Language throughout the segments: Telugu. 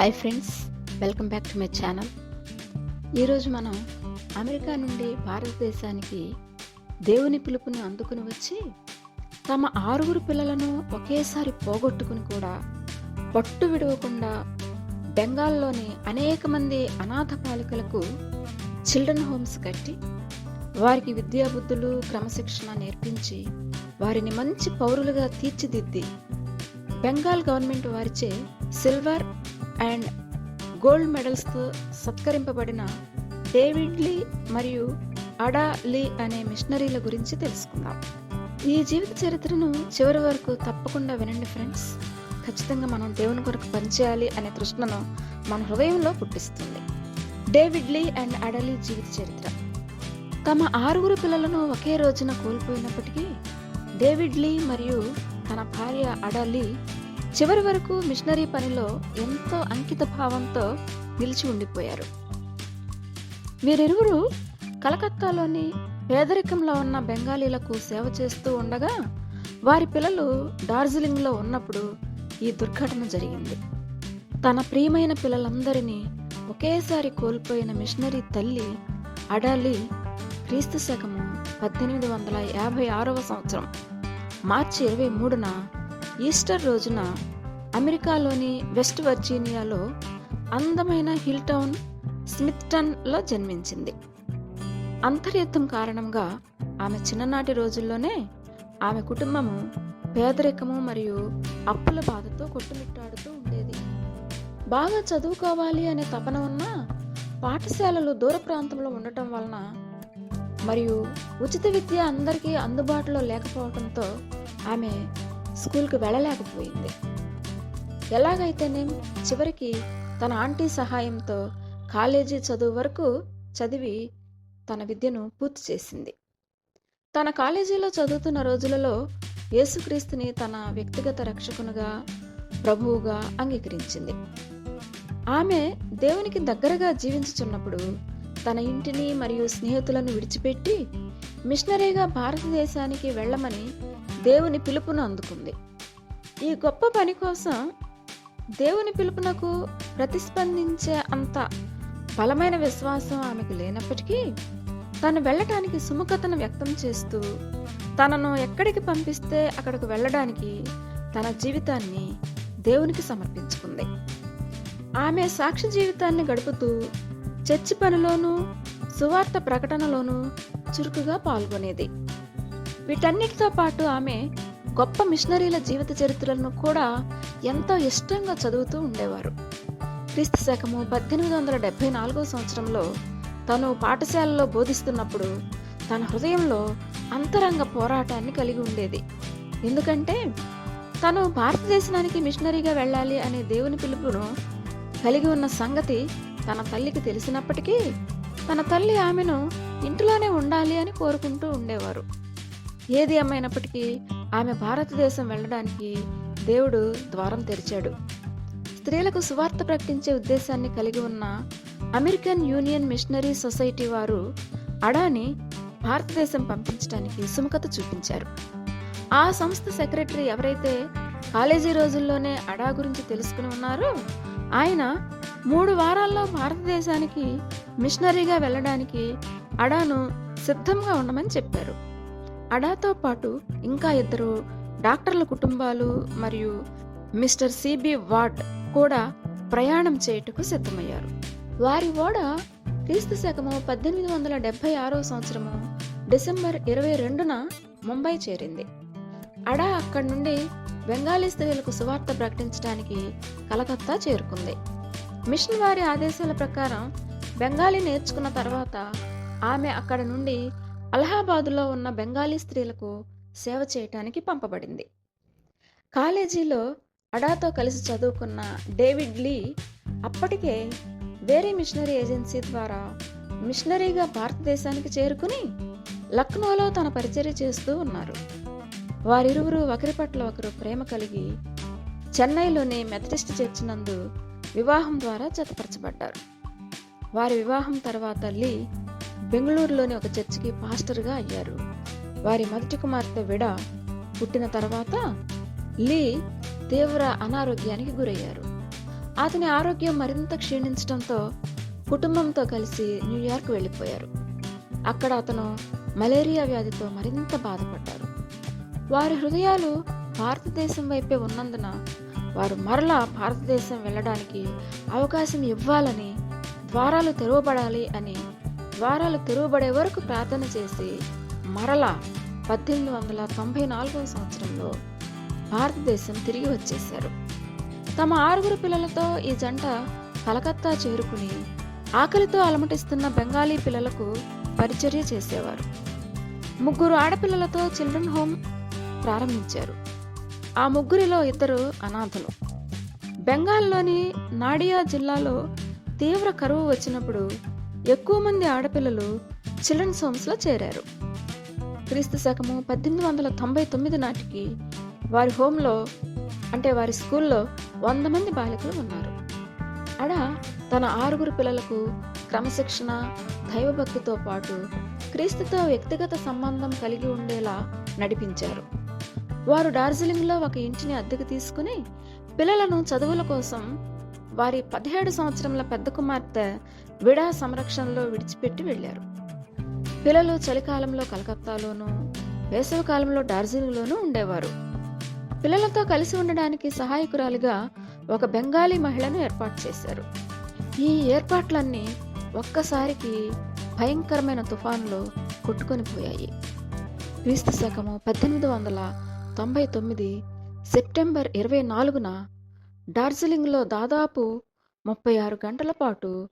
Hi friends welcome back to my channel ఈరోజు మనం అమెరికా నుండి భారతదేశానికి దేవుని పిలుపుని అందుకుని వచ్చి తమ ఆరుగురు పిల్లలను ఒకేసారి పోగొట్టుకుని కూడా పట్టు విడవకుండా బెంగాల్లోని అనేక మంది అనాథ బాలికలకు చిల్డ్రన్ హోమ్స్ కట్టి వారికి విద్యాబుద్ధులు క్రమశిక్షణ నేర్పించి వారిని మంచి పౌరులుగా తీర్చిదిద్ది బెంగాల్ గవర్నమెంట్ వారిచే సిల్వర్ అండ్ గోల్డ్ మెడల్స్తో సత్కరింపబడిన డేవిడ్ లీ మరియు అడా లీ అనే మిషనరీల గురించి తెలుసుకుందాం. ఈ జీవిత చరిత్రను చివరి వరకు తప్పకుండా వినండి ఫ్రెండ్స్. ఖచ్చితంగా మనం దేవుని కొరకు పనిచేయాలి అనే తృష్ణను మన హృదయంలో పుట్టిస్తుంది. డేవిడ్ లీ అండ్ అడలీ జీవిత చరిత్ర. తమ ఆరుగురు పిల్లలను ఒకే రోజున కోల్పోయినప్పటికీ డేవిడ్ లీ మరియు తన భార్య అడలీ చివరి వరకు మిషనరీ పనిలో ఎంతో అంకిత భావంతో నిలిచి ఉండిపోయారు. వీరిరువురు కలకత్తాలోని పేదరికంలో ఉన్న బెంగాలీలకు సేవ చేస్తూ ఉండగా వారి పిల్లలు డార్జిలింగ్లో ఉన్నప్పుడు ఈ దుర్ఘటన జరిగింది. తన ప్రియమైన పిల్లలందరినీ ఒకేసారి కోల్పోయిన మిషనరీ తల్లి అడాలి క్రీస్తు శకము పద్దెనిమిది వందల యాభై ఆరవ సంవత్సరం మార్చి ఇరవై మూడున ఈస్టర్ రోజున అమెరికాలోని వెస్ట్ వర్జీనియాలో అందమైన హిల్ టౌన్ స్మిత్టన్లో జన్మించింది. అంతర్యుద్ధం కారణంగా ఆమె చిన్ననాటి రోజుల్లోనే ఆమె కుటుంబము పేదరికము మరియు అప్పుల బాధతో కొట్టుమిట్టాడుతూ ఉండేది. బాగా చదువుకోవాలి అనే తపన ఉన్న పాఠశాలలు దూర ప్రాంతంలో ఉండటం వలన మరియు ఉచిత విద్య అందరికీ అందుబాటులో లేకపోవడంతో ఆమె స్కూల్కి వెళ్ళలేకపోయింది. ఎలాగైతేనేం చివరికి తన ఆంటీ సహాయంతో కాలేజీ చదువు వరకు చదివి తన విద్యను పూర్తి చేసింది. తన కాలేజీలో చదువుతున్న రోజులలో యేసుక్రీస్తుని తన వ్యక్తిగత రక్షకునిగా ప్రభువుగా అంగీకరించింది. ఆమె దేవునికి దగ్గరగా జీవించుచున్నప్పుడు తన ఇంటిని మరియు స్నేహితులను విడిచిపెట్టి మిషనరీగా భారతదేశానికి వెళ్ళమని దేవుని పిలుపును అందుకుంది. ఈ గొప్ప పని కోసం దేవుని పిలుపునకు ప్రతిస్పందించే అంత బలమైన విశ్వాసం ఆమెకు లేనప్పటికీ తను వెళ్ళటానికి సుముఖతను వ్యక్తం చేస్తూ తనను ఎక్కడికి పంపిస్తే అక్కడికి వెళ్ళడానికి తన జీవితాన్ని దేవునికి సమర్పించుకుంది. ఆమె సాక్షి జీవితాన్ని గడుపుతూ చర్చి పనిలోనూ సువార్త ప్రకటనలోనూ చురుకుగా పాల్గొనేది. వీటన్నిటితో పాటు ఆమె గొప్ప మిషనరీల జీవిత చరిత్రలను కూడా ఎంతో ఇష్టంగా చదువుతూ ఉండేవారు. క్రీస్తు శకము పద్దెనిమిది వందల డెబ్బై నాలుగో సంవత్సరంలో తను పాఠశాలలో బోధిస్తున్నప్పుడు తన హృదయంలో అంతరంగ పోరాటాన్ని కలిగి ఉండేది. ఎందుకంటే తను భారతదేశానికి మిషనరీగా వెళ్ళాలి అనే దేవుని పిలుపును కలిగి ఉన్న సంగతి తన తల్లికి తెలిసినప్పటికీ తన తల్లి ఆమెను ఇంటిలోనే ఉండాలి అని కోరుకుంటూ ఉండేవారు. ఏది ఏమైనప్పటికీ ఆమె భారతదేశం వెళ్ళడానికి దేవుడు ద్వారం తెరిచాడు. స్త్రీలకు సువార్త ప్రకటించే ఉద్దేశాన్ని కలిగి ఉన్న అమెరికన్ యూనియన్ మిషనరీ సొసైటీ వారు అడాని భారతదేశం పంపించడానికి సుముఖత చూపించారు. ఆ సంస్థ సెక్రటరీ ఎవరైతే కాలేజీ రోజుల్లోనే అడా గురించి తెలుసుకుని ఉన్నారో ఆయన మూడు వారాల్లో భారతదేశానికి మిషనరీగా వెళ్ళడానికి అడాను సిద్ధంగా ఉండమని చెప్పారు. అడాతో పాటు ఇంకా ఇద్దరు డాక్టర్ల కుటుంబాలు మరియు మిస్టర్ సిబి వార్డ్ కూడా ప్రయాణం చేయుటకు సిద్ధమయ్యారు. వారి ఓడ క్రీస్తు శకము పద్దెనిమిది వందల డెబ్బై ఆరో సంవత్సరము డిసెంబర్ ఇరవై రెండున ముంబై చేరింది. అడా అక్కడి నుండి బెంగాలీ స్త్రీలకు సువార్త ప్రకటించడానికి కలకత్తా చేరుకుంది. మిషన్ వారి ఆదేశాల ప్రకారం బెంగాలీ నేర్చుకున్న తర్వాత ఆమె అక్కడ నుండి అలహాబాదులో ఉన్న బెంగాలీ స్త్రీలకు సేవ చేయటానికి పంపబడింది. కాలేజీలో అడాతో కలిసి చదువుకున్న డేవిడ్ లీ అప్పటికే వేరే మిషనరీ ఏజెన్సీ ద్వారా మిషనరీగా భారతదేశానికి చేరుకుని లక్నోలో తన పరిచర్య చేస్తూ ఉన్నారు. వారిరువురు ఒకరి పట్ల ఒకరు ప్రేమ కలిగి చెన్నైలోని మెథడిస్ట్ చర్చ్ నందు వివాహం ద్వారా జతపరచబడ్డారు. వారి వివాహం తర్వాత లీ బెంగళూరులోని ఒక చర్చికి పాస్టర్గా అయ్యారు. వారి మొదటి కుమార్తె విడ పుట్టిన తర్వాత లీ తీవ్ర అనారోగ్యానికి గురయ్యారు. అతని ఆరోగ్యం మరింత క్షీణించడంతో కుటుంబంతో కలిసి న్యూయార్క్ వెళ్ళిపోయారు. అక్కడ అతను మలేరియా వ్యాధితో మరింత బాధపడ్డారు. వారి హృదయాలు భారతదేశం వైపే ఉన్నందున వారు మరలా భారతదేశం వెళ్ళడానికి అవకాశం ఇవ్వాలని ద్వారాలు తెరవబడాలి అని ద్వారాలు తెరువబడే వరకు ప్రార్థన చేసి మరలా పద్దెనిమిది వందల తొంభై నాలుగవ సంవత్సరంలో భారతదేశం తిరిగి వచ్చేశారు. తమ ఆరుగురు పిల్లలతో ఈ జంట కలకత్తా చేరుకుని ఆకలితో అలమటిస్తున్న బెంగాలీ పిల్లలకు పరిచర్య చేసేవారు. ముగ్గురు ఆడపిల్లలతో చిల్డ్రన్ హోమ్ ప్రారంభించారు. ఆ ముగ్గురిలో ఇద్దరు అనాథలు. బెంగాల్లోని నాడియా జిల్లాలో తీవ్ర కరువు వచ్చినప్పుడు ఎక్కువ మంది ఆడపిల్లలు చిల్డ్రన్స్ హోమ్స్లో చేరారు. క్రీస్తు శకము పద్దెనిమిది వందల తొంభై తొమ్మిది నాటికి వారి హోంలో అంటే వారి స్కూల్లో వంద మంది బాలికలు ఉన్నారు. అడ తన ఆరుగురు పిల్లలకు క్రమశిక్షణ దైవభక్తితో పాటు క్రీస్తుతో వ్యక్తిగత సంబంధం కలిగి ఉండేలా నడిపించారు. వారు డార్జిలింగ్లో ఒక ఇంటిని అద్దెకు తీసుకుని పిల్లలను చదువుల కోసం వారి పదిహేడు సంవత్సరంల పెద్ద కుమార్తె విడా సంరక్షణలో విడిచిపెట్టి వెళ్ళారు. పిల్లలు చలికాలంలో కలకత్తాలోనూ వేసవికాలంలో డార్జిలింగ్లోనూ ఉండేవారు. పిల్లలతో కలిసి ఉండడానికి సహాయకురాలిగా ఒక బెంగాలీ మహిళను ఏర్పాటు చేశారు. ఈ ఏర్పాట్లన్నీ ఒక్కసారికి భయంకరమైన తుఫాన్లో కొట్టుకొని పోయాయి. క్రీస్తు శకము పద్దెనిమిది వందల తొంభై తొమ్మిది సెప్టెంబర్ ఇరవై నాలుగున డార్జిలింగ్లో దాదాపు ముప్పై ఆరు గంటల పాటు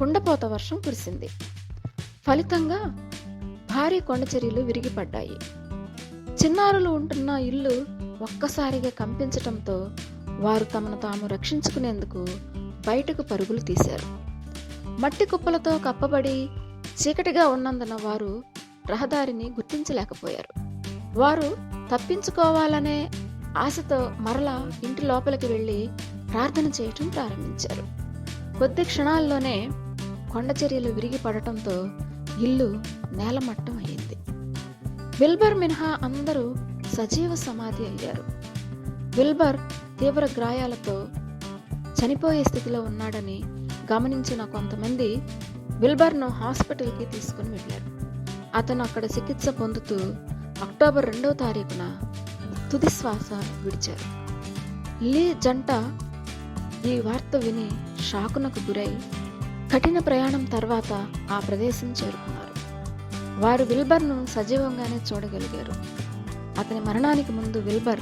కుండపోత వర్షం కురిసింది. ఫలితంగా భారీ కొండచర్యలు విరిగిపడ్డాయి. చిన్నారులు ఉంటున్న ఇల్లు ఒక్కసారిగా కంపించటంతో వారు తమను తాము రక్షించుకునేందుకు బయటకు పరుగులు తీశారు. మట్టి కుప్పలతో కప్పబడి చీకటిగా ఉన్నందున వారు రహదారిని గుర్తించలేకపోయారు. వారు తప్పించుకోవాలనే ఆశతో మరలా ఇంటి లోపలికి వెళ్ళి ప్రార్థన చేయటం ప్రారంభించారు. కొద్ది క్షణాల్లోనే కొండచర్యలు విరిగి పడటంతో ఇల్లు నేలమట్టం అయింది. విల్బర్ మినహా అందరూ సజీవ సమాధి అయ్యారు. విల్బర్ తీవ్ర గాయాలతో చనిపోయే స్థితిలో ఉన్నాడని గమనించిన కొంతమంది విల్బర్ను హాస్పిటల్కి తీసుకుని వెళ్ళారు. అతను అక్కడ చికిత్స పొందుతూ అక్టోబర్ రెండవ తారీఖున తుది శ్వాస విడిచారు. లీ జంట ఈ వార్త విని షాకునకు గురై కఠిన ప్రయాణం తర్వాత ఆ ప్రదేశం చేరుకున్నారు. వారు విల్బర్ను సజీవంగానే చూడగలిగారు. అతని మరణానికి ముందు విల్బర్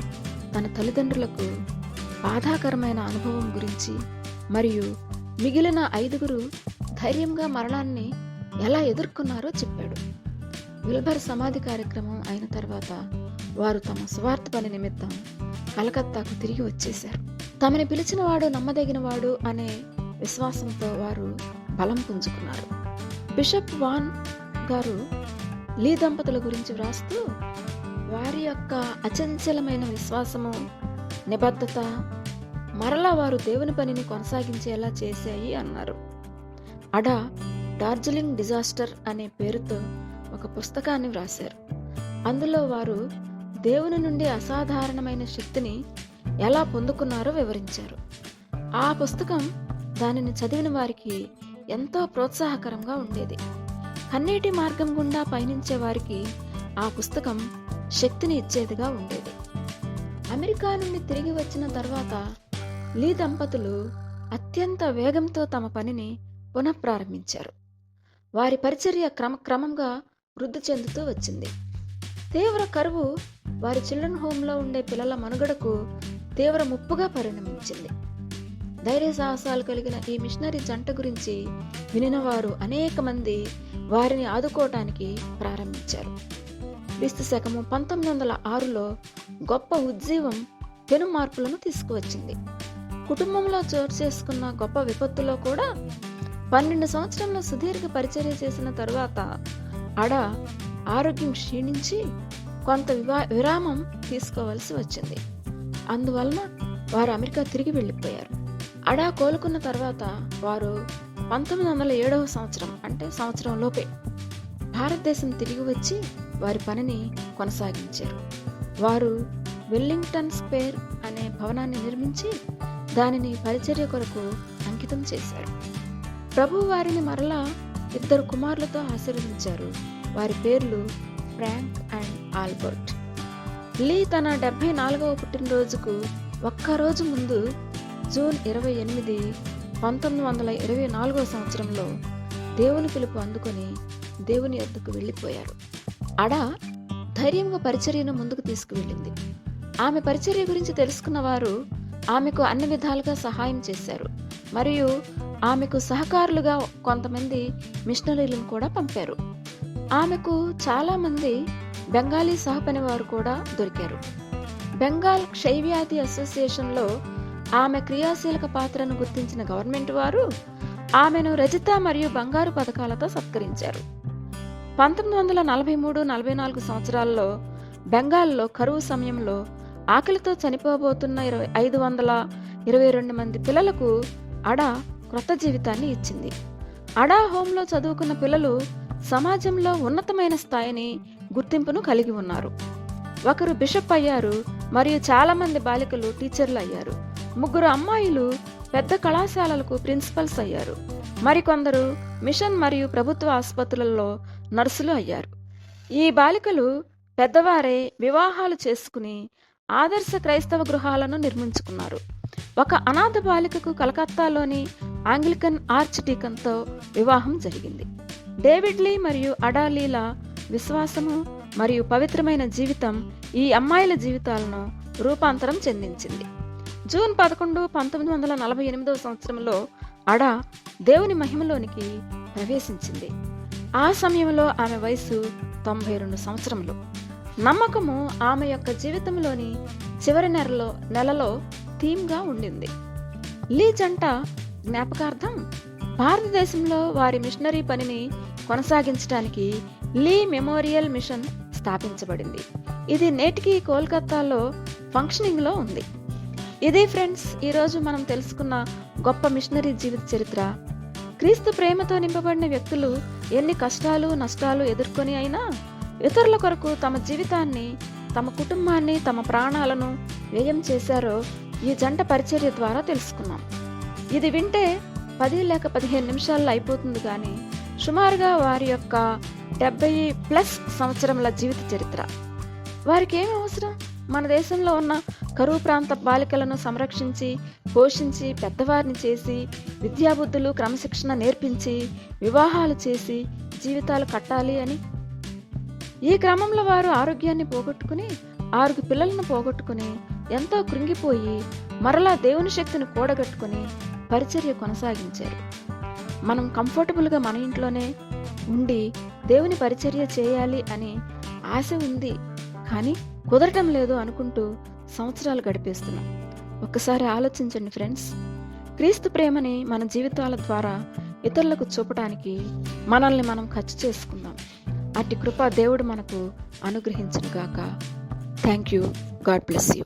తన తల్లిదండ్రులకు బాధాకరమైన అనుభవం గురించి మరియు మిగిలిన ఐదుగురు ధైర్యంగా మరణాన్ని ఎలా ఎదుర్కొన్నారో చెప్పాడు. విల్బర్ సమాధి కార్యక్రమం అయిన తర్వాత వారు తమ స్వార్థ పని నిమిత్తం కలకత్తాకు తిరిగి వచ్చేశారు. తమని పిలిచినవాడు నమ్మదగినవాడు అనే విశ్వాసంతో వారు బలం పుంజుకున్నారు. బిషప్ వాన్ గారు లీ దంపతుల గురించి వ్రాస్తూ వారి యొక్క అచంచలమైన విశ్వాసము నిబద్ధత మరలా వారు దేవుని పనిని కొనసాగించేలా చేశాయి అన్నారు. అడా డార్జిలింగ్ డిజాస్టర్ అనే పేరుతో ఒక పుస్తకాన్ని వ్రాశారు. అందులో వారు దేవుని నుండి అసాధారణమైన శక్తిని ఎలా పొందుకున్నారో వివరించారు. ఆ పుస్తకం దానిని చదివిన వారికి ఎంతో ప్రోత్సాహకరంగా ఉండేది. కన్నీటి మార్గం గుండా పయనించే వారికి ఆ పుస్తకం శక్తిని ఇచ్చేదిగా ఉండేది. అమెరికా నుండి తిరిగి వచ్చిన తర్వాత లీ దంపతులు అత్యంత వేగంతో తమ పనిని పునఃప్రారంభించారు. వారి పరిచర్య క్రమక్రమంగా వృద్ధి చెందుతూ వచ్చింది. తీవ్ర కరువు వారి చిల్డ్రన్ హోంలో ఉండే పిల్లల మనుగడకు తీవ్ర ముప్పుగా పరిణమించింది. ధైర్య సాహసాలు కలిగిన ఈ మిషనరీ జంట గురించి వినినవారు అనేక మంది వారిని ఆదుకోవటానికి ప్రారంభించారు. క్రీస్తు శకము పంతొమ్మిది వందల ఆరులో గొప్ప ఉజ్జీవం పెను మార్పులను తీసుకువచ్చింది. కుటుంబంలో చోటు చేసుకున్న గొప్ప విపత్తులో కూడా పన్నెండు సంవత్సరంలో సుదీర్ఘ పరిచర్య చేసిన తరువాత అడ ఆరోగ్యం క్షీణించి కొంత వివా విరామం తీసుకోవాల్సి వచ్చింది. అందువలన వారు అమెరికా తిరిగి వెళ్ళిపోయారు. అడా కోలుకున్న తర్వాత వారు పంతొమ్మిది వందల ఏడవ సంవత్సరం అంటే సంవత్సరం లోపే భారతదేశం తిరిగి వచ్చి వారి పనిని కొనసాగించారు. వారు వెల్లింగ్టన్ స్క్వేర్ అనే భవనాన్ని నిర్మించి దానిని పరిచర్య కొరకు అంకితం చేశారు. ప్రభు వారిని మరలా ఇద్దరు కుమారులతో ఆశీర్వదించారు. వారి పేర్లు ఫ్రాంక్ అండ్ ఆల్బర్ట్. లీ తన డెబ్బై నాలుగవ పుట్టినరోజుకు ఒక్కరోజు ముందు జూన్ ఇరవై ఎనిమిది పంతొమ్మిది వందల ఇరవై నాలుగవ సంవత్సరంలో దేవుని పిలుపు అందుకొని దేవుని ఎద్దుకు వెళ్ళిపోయారు. అడా ధైర్యంగా పరిచర్యను ముందుకు తీసుకువెళ్ళింది. ఆమె పరిచర్య గురించి తెలుసుకున్న వారు ఆమెకు అన్ని విధాలుగా సహాయం చేశారు. మరియు ఆమెకు సహకారులుగా కొంతమంది మిషనరీలను కూడా పంపారు. ఆమెకు చాలామంది బెంగాలీ సహపని వారు కూడా దొరికారు. బెంగాల్ క్షయవ్యాధి అసోసియేషన్లో ఆమె క్రియాశీలక పాత్రను గుర్తించిన గవర్నమెంట్ వారు ఆమెను రజిత మరియు బంగారు పథకాలతో సత్కరించారు. పంతొమ్మిది వందల నలభై మూడు నలభై నాలుగు సంవత్సరాల్లో బెంగాల్లో కరువు సమయంలో ఆకలితో చనిపోబోతున్న ఇరవై ఐదు వందల ఇరవై రెండు మంది పిల్లలకు అడా క్రొత్త జీవితాన్ని ఇచ్చింది. అడా హోంలో చదువుకున్న పిల్లలు సమాజంలో ఉన్నతమైన స్థాయిని గుర్తింపును కలిగి ఉన్నారు. ఒకరు బిషప్ అయ్యారు మరియు చాలామంది బాలికలు టీచర్లు అయ్యారు. ముగ్గురు అమ్మాయిలు పెద్ద కళాశాలలకు ప్రిన్సిపల్స్ అయ్యారు. మరికొందరు మిషన్ మరియు ప్రభుత్వ ఆసుపత్రులలో నర్సులు అయ్యారు. ఈ బాలికలు పెద్దవారే వివాహాలు చేసుకుని ఆదర్శ క్రైస్తవ గృహాలను నిర్మించుకున్నారు. ఒక అనాథ బాలికకు కలకత్తాలోని ఆంగ్లికన్ ఆర్చ్డీకన్తో వివాహం జరిగింది. డేవిడ్లీ మరియు అడాలీల విశ్వాసము మరియు పవిత్రమైన జీవితం ఈ అమ్మాయిల జీవితాలను రూపాంతరం చెందించింది. జూన్ పదకొండు పంతొమ్మిది వందల నలభై ఎనిమిదవ సంవత్సరంలో అడ దేవుని మహిమలోనికి ప్రవేశించింది. ఆ సమయంలో ఆమె వయసు తొంభై రెండు సంవత్సరములు నమ్మకము ఆమె యొక్క జీవితంలోని చివరి నెలలో నెలలో థీమ్గా ఉండింది. లీ జంట జ్ఞాపకార్థం భారతదేశంలో వారి మిషనరీ పనిని కొనసాగించడానికి లీ మెమోరియల్ మిషన్ స్థాపించబడింది. ఇది నేటికి కోల్కతాలో ఫంక్షనింగ్లో ఉంది. ఇది ఫ్రెండ్స్ ఈరోజు మనం తెలుసుకున్న గొప్ప మిషనరీ జీవిత చరిత్ర. క్రీస్తు ప్రేమతో నింపబడిన వ్యక్తులు ఎన్ని కష్టాలు నష్టాలు ఎదుర్కొని అయినా ఇతరుల కొరకు తమ జీవితాన్ని తమ కుటుంబాన్ని తమ ప్రాణాలను వ్యయం చేశారో ఈ జంట పరిచర్య ద్వారా తెలుసుకున్నాం. ఇది వింటే పది లేక పదిహేను నిమిషాల్లో అయిపోతుంది కానీ సుమారుగా వారి యొక్క డెబ్బై ప్లస్ సంవత్సరముల జీవిత చరిత్ర. వారికి ఏం అవసరం? మన దేశంలో ఉన్న కరువు ప్రాంత బాలికలను సంరక్షించి పోషించి పెద్దవారిని చేసి విద్యాబుద్ధులు క్రమశిక్షణ నేర్పించి వివాహాలు చేసి జీవితాలు కట్టాలి అని. ఈ క్రమంలో వారు ఆరోగ్యాన్ని పోగొట్టుకుని ఆరుగు పిల్లలను పోగొట్టుకుని ఎంతో కృంగిపోయి మరలా దేవుని శక్తిని కూడగట్టుకుని పరిచర్య కొనసాగించారు. మనం కంఫర్టబుల్గా మన ఇంట్లోనే ఉండి దేవుని పరిచర్య చేయాలి అని ఆశ ఉంది. కానీ కుదరటం లేదు అనుకుంటూ సంవత్సరాలు గడిపేస్తున్నాం. ఒక్కసారి ఆలోచించండి ఫ్రెండ్స్. క్రీస్తు ప్రేమని మన జీవితాల ద్వారా ఇతరులకు చూపటానికి మనల్ని మనం ఖర్చు చేసుకుందాం. అట్టి కృప దేవుడు మనకు అనుగ్రహించునుగాక. Thank you God bless you